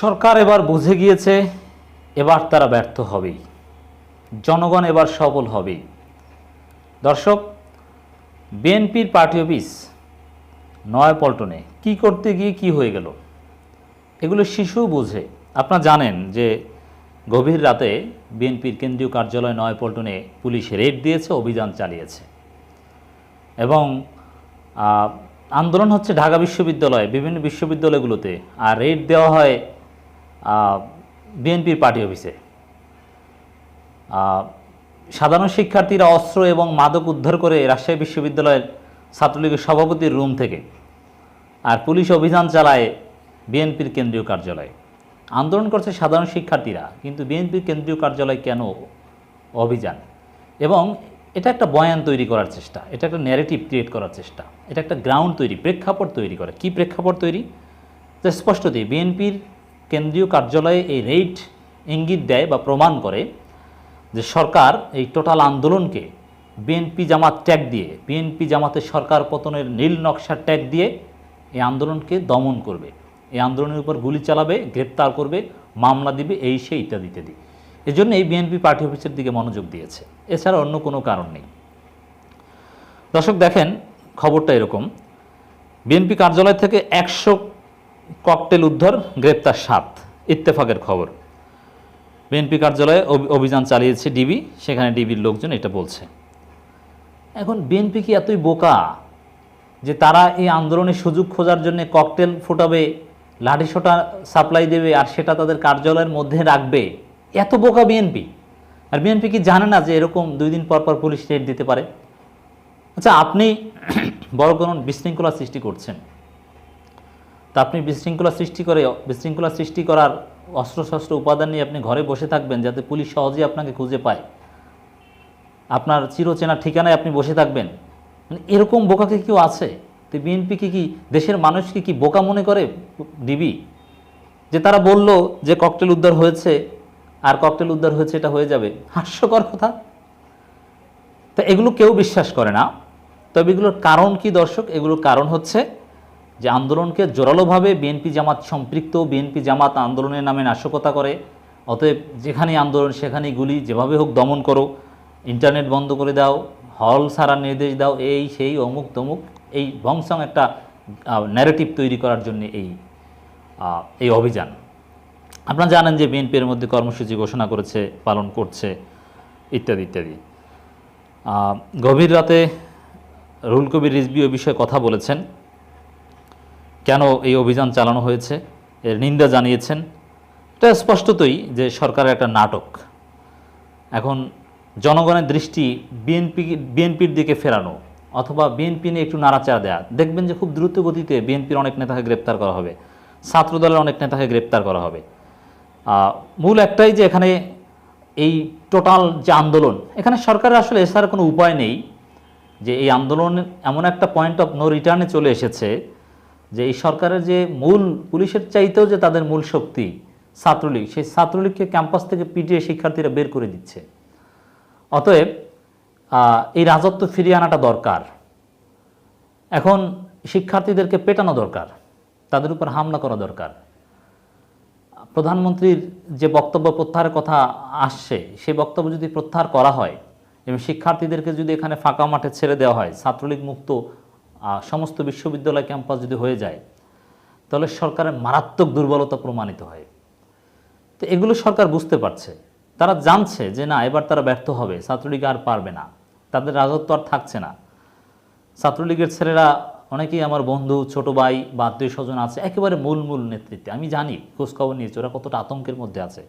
সরকার এবার বুঝে গিয়েছে, এবার তারা ব্যর্থ হবেই। জনগণ এবার সফল হবেই। দর্শক, বিএনপির পার্টি অফিস নয়াপল্টনে কি করতে গিয়ে কি হয়ে গেল? এগুলো শিশু বুঝে। আপনারা জানেন যে গভীর রাতে বিএনপির কেন্দ্রীয় কার্যালয় নয়াপল্টনে পুলিশ রেড দিয়েছে, অভিযান চালিয়েছে। এবং আন্দোলন হচ্ছে ঢাকা বিশ্ববিদ্যালয়ে, বিভিন্ন বিশ্ববিদ্যালয়গুলোতে। আর রেড দেওয়া হয় বিএনপির পার্টি অফিসে। সাধারণ শিক্ষার্থীরা অস্ত্র এবং মাদক উদ্ধার করে রাজশাহী বিশ্ববিদ্যালয়ের ছাত্রলীগের সভাপতির রুম থেকে আর পুলিশ অভিযান চালায় বিএনপির কেন্দ্রীয় কার্যালয়ে। আন্দোলন করছে সাধারণ শিক্ষার্থীরা, কিন্তু বিএনপির কেন্দ্রীয় কার্যালয় কেন অভিযান? এবং এটা একটা বয়ান তৈরি করার চেষ্টা, এটা একটা ন্যারেটিভ ক্রিয়েট করার চেষ্টা, এটা একটা গ্রাউন্ড তৈরি, প্রেক্ষাপট তৈরি করে। কি প্রেক্ষাপট তৈরি? যে স্পষ্টতই বিএনপির কেন্দ্রীয় কার্যালয়ে এই রেড ইঙ্গিত দেয় বা প্রমাণ করে যে সরকার এই টোটাল আন্দোলনকে বিএনপি জামাত ট্যাগ দিয়ে বিএনপি জামাতের সরকার পতনের নীল নকশার ট্যাগ দিয়ে এই আন্দোলনকে দমন করবে। এই আন্দোলনের উপর গুলি চালাবে, গ্রেপ্তার করবে, মামলা দিবে, এই সে ইত্যাদি ইত্যাদি। এজন্য এই বিএনপি পার্টি অফিসের দিকে মনোযোগ দিয়েছে। এছাড়া অন্য কোনো কারণ নেই। দর্শক দেখেন, খবরটা এরকম। বিএনপি কার্যালয় থেকে একশো ককটেল উদ্ধার, গ্রেপ্তার সাত। ইত্তেফাকের খবর। বিএনপি কার্যালয়ে অভি- অভিযান চালিয়েছে ডিবি, সেখানে ডিবির লোকজন এটা বলছে। এখন বিএনপি কি এতই বোকা যে তারা এই আন্দোলনের সুযোগ খোঁজার জন্য ককটেল ফোটাবে লাঠিসোঁটা সাপ্লাই দেবে আর সেটা তাদের কার্যালয়ের মধ্যে রাখবে? এত বোকা বিএনপি। আর বিএনপি কি জানে না যে এরকম দুই দিন পর পর পুলিশ রেড দিতে পারে? আচ্ছা আপনি বড় কোনো বিশৃঙ্খলা সৃষ্টি করছেন। তা আপনি বিশৃঙ্খলা সৃষ্টি করে, বিশৃঙ্খলা সৃষ্টি করার অস্ত্রশস্ত্র উপাদান নিয়ে আপনি ঘরে বসে থাকবেন যাতে পুলিশ সহজেই আপনাকে খুঁজে পায়। আপনার চিরচেনা ঠিকানায় আপনি বসে থাকবেন। মানে এরকম বোকাকে কেউ আছে? তো বিএনপি কি কি দেশের মানুষকে কি বোকা মনে করে? ডিবি। যে তারা বলল যে ককটেল উদ্ধার হয়েছে, আর ককটেল উদ্ধার হয়েছে, এটা হয়ে যাবে। হাস্যকর কথা। তো এগুলো কেউ বিশ্বাস করে না। তবে এগুলোর কারণ কি দর্শক? এগুলোর কারণ হচ্ছে যে আন্দোলনকে জোরালোভাবে বিএনপি জামাত সম্পৃক্ত, বিএনপি জামাত আন্দোলনের নামে নাশকতা করে, অতএব যেখানেই আন্দোলন সেখানেই গুলি, যেভাবে হোক দমন করো, ইন্টারনেট বন্ধ করে দাও, হল সারার নির্দেশ দাও, এই, সেই, অমুক, তমুক, এই ভংসং একটা ন্যারেটিভ তৈরি করার জন্য এই এই অভিযান। আপনারা জানেন যে বিএনপির মধ্যে কর্মসূচি ঘোষণা করেছে, পালন করছে, ইত্যাদি ইত্যাদি। গভীর রাতে রুল কবির রিজবি বিষয়ে কথা বলেছেন। কেন এই অভিযান চালানো হয়েছে? এর নিন্দা জানিয়েছেন। এটা স্পষ্টতই যে সরকারের একটা নাটক। এখন জনগণের দৃষ্টি বিএনপি বিএনপির দিকে ফেরানো অথবা বিএনপি নিয়ে একটু নাড়াচাড়া দেয়া, দেখবেন যে খুব দ্রুত গতিতে বিএনপির অনেক নেতাকে গ্রেপ্তার করা হবে। ছাত্রদলের অনেক নেতাকে গ্রেপ্তার করা হবে। মূল একটাই যে এখানে এই টোটাল যে আন্দোলন, এখানে সরকারের আসলে এছাড়া কোনো উপায় নেই যে এই আন্দোলন এমন একটা পয়েন্ট অফ নো রিটার্নে চলে এসেছে যে এই সরকারের যে মূল পুলিশের চাইতেও যে তাদের মূল শক্তি ছাত্রলীগ, সেই ছাত্রলীগকে ক্যাম্পাস থেকে পিটিয়ে শিক্ষার্থীরা বের করে দিচ্ছে। অতএব এই রাজত্ব ফিরিয়ে আনাটা দরকার। এখন শিক্ষার্থীদেরকে পেটানো দরকার, তাদের উপর হামলা করা দরকার। প্রধানমন্ত্রীর যে বক্তব্য প্রত্যাহারের কথা আসছে, সেই বক্তব্য যদি প্রত্যাহার করা হয়, এবং শিক্ষার্থীদেরকে যদি এখানে ফাঁকা মাঠে ছেড়ে দেওয়া হয়, ছাত্রলীগ মুক্ত সমস্ত বিশ্ববিদ্যালয় ক্যাম্পাস যদি হয়ে যায়, তাহলে সরকারের মারাত্মক দুর্বলতা প্রমাণিত হয়। তো এগুলো সরকার বুঝতে পারছে। তারা জানছে যে না, এবার তারা ব্যর্থ হবে, ছাত্রলীগ আর পারবে না। তাদের রাজত্ব আর থাকছে না। ছাত্রলীগের ছেলেরা, অনেকেই আমার বন্ধু, ছোট ভাই বা আত্মীয় স্বজন আছে, একেবারে মূল মূল নেতৃত্বে। আমি জানি, খোঁজখবর নিয়েছি, ওরা কতটা আতঙ্কের মধ্যে আছে।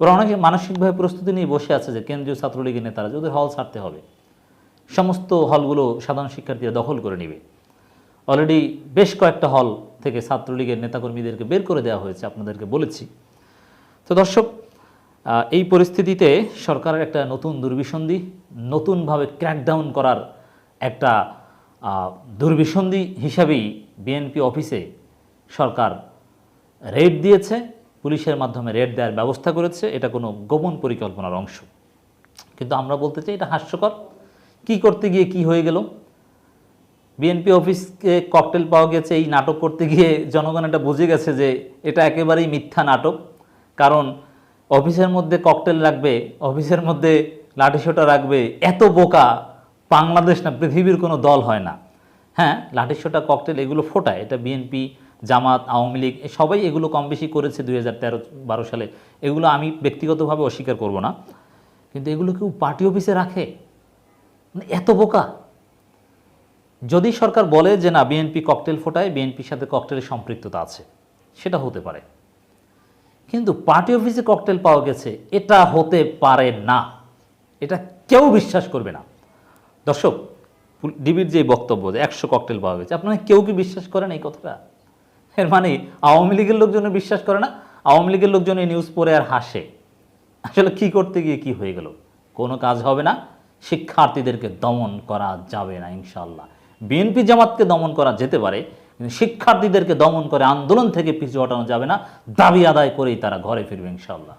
ওরা অনেকে মানসিকভাবে প্রস্তুতি নিয়ে বসে আছে যে কেন্দ্রীয় ছাত্রলীগের নেতারা যে ওদের হল ছাড়তে হবে। সমস্ত হলগুলো সাধারণ শিক্ষার্থীরা দখল করে নেবে। অলরেডি বেশ কয়েকটা হল থেকে ছাত্রলীগের নেতাকর্মীদেরকে বের করে দেওয়া হয়েছে, আপনাদেরকে বলেছি। তো দর্শক এই পরিস্থিতিতে সরকারের একটা নতুন দুর্বিসন্ধি, নতুনভাবে ক্র্যাকডাউন করার একটা দুর্বিসন্ধি হিসাবেই বিএনপি অফিসে সরকার রেড দিয়েছে, পুলিশের মাধ্যমে রেড দেওয়ার ব্যবস্থা করেছে, এটা কোনো গোপন পরিকল্পনার অংশ। কিন্তু আমরা বলতে চাই এটা হাস্যকর। কি করতে গিয়ে কি হয়ে গেল? বিএনপি অফিসকে ককটেল পাওয়া গেছে, এই নাটক করতে গিয়ে জনগণ এটা বুঝে গেছে যে এটা একেবারেই মিথ্যা নাটক। কারণ অফিসের মধ্যে ককটেল রাখবে, অফিসের মধ্যে লাঠিসোঁটা রাখবে, এত বোকা বাংলাদেশ না, পৃথিবীর কোনো দল হয় না। হ্যাঁ লাঠিসোঁটা ককটেল এগুলো ফোটায়, এটা বিএনপি, জামাত, আওয়ামী লীগ, সবাই এগুলো কম বেশি করেছে দুই হাজার তেরো সালে। এগুলো আমি ব্যক্তিগতভাবে অস্বীকার করব না। কিন্তু এগুলো কেউ পার্টি অফিসে রাখে? এত বোকা। যদি সরকার বলে যে না বিএনপি ককটেল ফোটায় বিএনপির সাথে ককটেলের সম্পৃক্ততা আছে, সেটা হতে পারে। কিন্তু পার্টি অফিসে ককটেল পাওয়া গেছে, এটা হতে পারে না। এটা কেউ বিশ্বাস করবে না। দর্শক ডিবির যে বক্তব্য যে একশো ককটেল পাওয়া গেছে, আপনারা কেউ কি বিশ্বাস করেন এই কথাটা? এর মানে আওয়ামী লীগের লোকজন বিশ্বাস করে না, আওয়ামী লীগের লোকজন এই নিউজ পড়ে আর হাসে। আসলে কি করতে গিয়ে কি হয়ে গেল? কোনো কাজ হবে না। শিক্ষার্থীদেরকে দমন করা যাবে না ইনশাল্লাহ বিএনপি জামাতকে দমন করা যেতে পারে, কিন্তু শিক্ষার্থীদেরকে দমন করে আন্দোলন থেকে পিছু হটানো যাবে না, দাবি আদায় করেই তারা ঘরে ফিরবে ইনশাল্লাহ